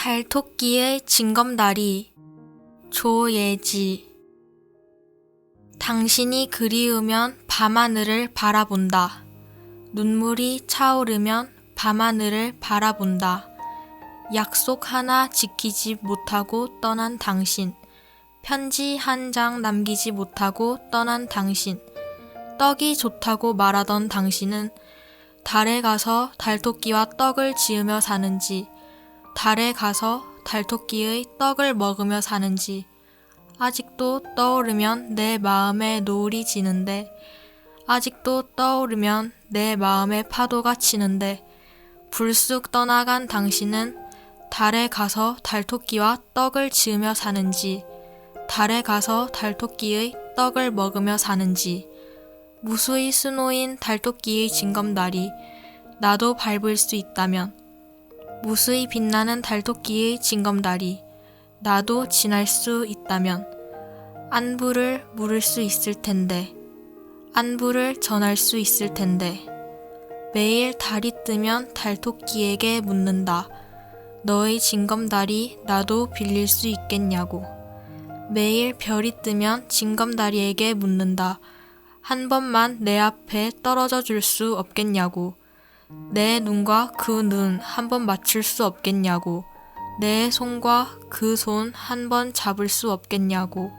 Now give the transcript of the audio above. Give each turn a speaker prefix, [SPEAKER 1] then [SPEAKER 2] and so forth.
[SPEAKER 1] 달토끼의 징검다리 조예지 당신이 그리우면 밤하늘을 바라본다. 눈물이 차오르면 밤하늘을 바라본다. 약속 하나 지키지 못하고 떠난 당신. 편지 한 장 남기지 못하고 떠난 당신. 떡이 좋다고 말하던 당신은 달에 가서 달토끼와 떡을 지으며 사는지, 달에 가서 달토끼의 떡을 먹으며 사는지, 아직도 떠오르면 내 마음에 노을이 지는데, 아직도 떠오르면 내 마음에 파도가 치는데, 불쑥 떠나간 당신은 달에 가서 달토끼와 떡을 지으며 사는지, 달에 가서 달토끼의 떡을 먹으며 사는지, 무수히 수놓인 달토끼의 징검다리, 나도 밟을 수 있다면, 무수히 빛나는 달토끼의 징검다리, 나도 지날 수 있다면, 안부를 물을 수 있을 텐데, 안부를 전할 수 있을 텐데, 매일 달이 뜨면 달토끼에게 묻는다. 너의 징검다리 나도 빌릴 수 있겠냐고. 매일 별이 뜨면 징검다리에게 묻는다. 한 번만 내 앞에 떨어져 줄 수 없겠냐고. 내 눈과 그 눈 한 번 맞출 수 없겠냐고. 내 손과 그 손 한 번 잡을 수 없겠냐고.